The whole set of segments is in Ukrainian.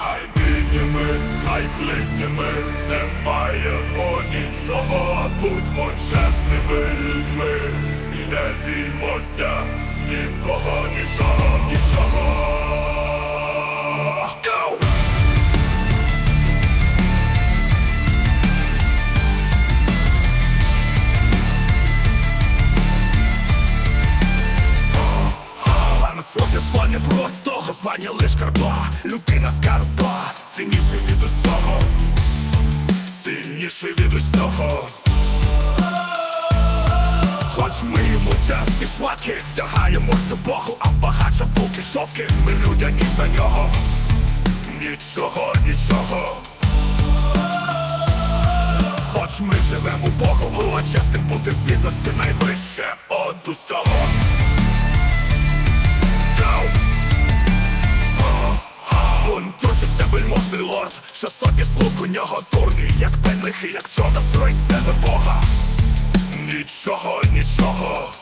Хай бідніми, хай злітніми, немає о нічого. Будьмо чесними людьми і не біймося нікого, нічого, нічого. Go! А на своє звання лиш карба Людина скарба, цінніший від усього. Цінніший від усього. Хоч ми йому часті шватки Вдягаємося Богу, а багача булки шовки. Ми людяні за нього. Нічого, нічого. Хоч ми живемо Богом, а чесним бути в бідності найвище. Од усього як пенлихи, як чорна строїть себе Бога. Нічого, нічого.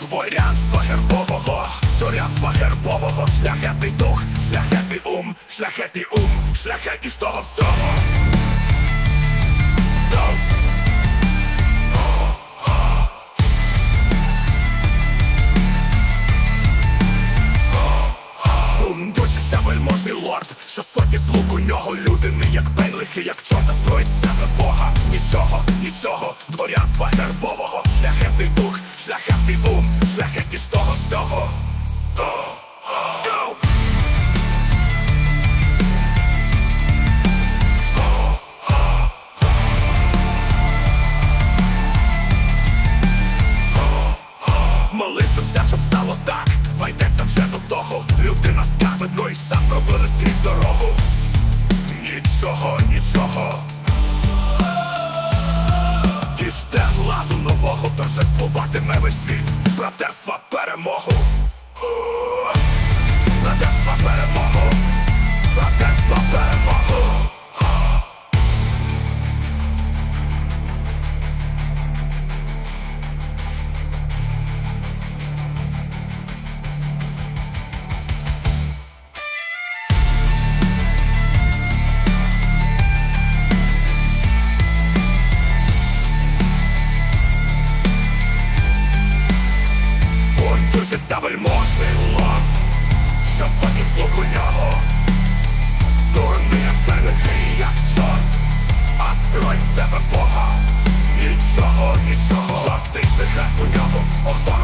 Дворянство гербового, дворянство гербового, шляхетний дух, шляхетний ум, шляхетний ум, шляхетність того всього. Go! Бундучиться вельможний лорд, що сотні слуг у нього люди не як пенлихи, як чорта строїть з себе Бога. Нічого, нічого, дворянства гербового, шляхетний дух, шляхетний ум, шляхетність того всього. Молися щоб стало так Вайдеться вже до того Людина скарбидно і сам пробили скрізь дорогу Нічого, нічого. Діждем ладу нового Торжествуватиме весь світ. Братерства перемогу вельможний лад, Що у нього Дурний, як пелехи, як чорт А строй себе Бога. Нічого, нічого. Частий хрест у нього. Ото